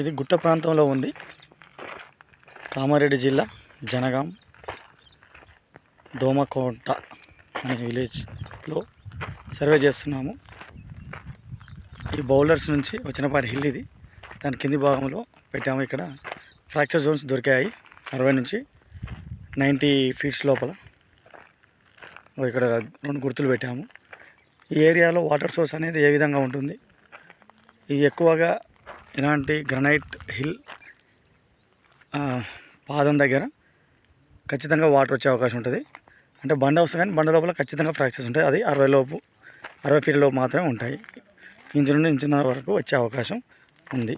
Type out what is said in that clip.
ఇది గుట్ట ప్రాంతంలో ఉంది. కామారెడ్డి జిల్లా జనగాం దోమకోట అనే విలేజ్లో సర్వే చేస్తున్నాము. ఈ బౌలర్స్ నుంచి వచ్చినపాటి హిల్ ఇది. దాని కింది భాగంలో పెట్టాము ఇక్కడ. ఫ్రాక్చర్ జోన్స్ దొరికాయి. అరవై నుంచి నైంటీ ఫీట్స్ లోపల. ఇక్కడ రెండు గుర్తులు పెట్టాము. ఈ ఏరియాలో వాటర్ సోర్స్ అనేది ఏ విధంగా ఉంటుంది? ఇది ఎక్కువగా ఇలాంటి గ్రనైట్ హిల్ పాదం దగ్గర ఖచ్చితంగా వాటర్ వచ్చే అవకాశం ఉంటుంది. అంటే బండ వస్తుంది కానీ బండ లోపల ఖచ్చితంగా ఫ్రాక్చర్స్ ఉంటాయి. అది అరవై లోపు అరవై ఫీట్ లోపు మాత్రమే ఉంటాయి. ఇంచు నుండి ఇంచున్నర వరకు వచ్చే అవకాశం ఉంది.